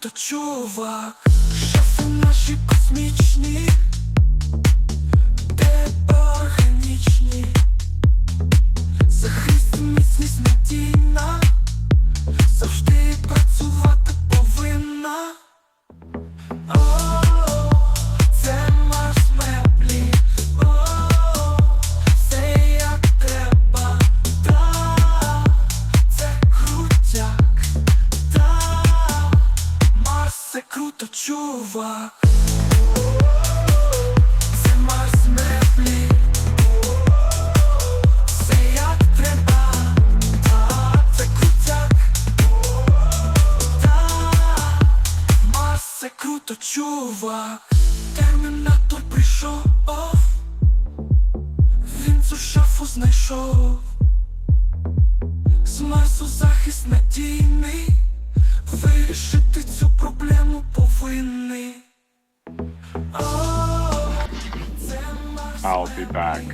круто, чувак. Шафи наші космічні, Марс це круто, чувак. Термінатор прийшов, він цю шафу знайшов. З Марсу захист надійний, I'll be back.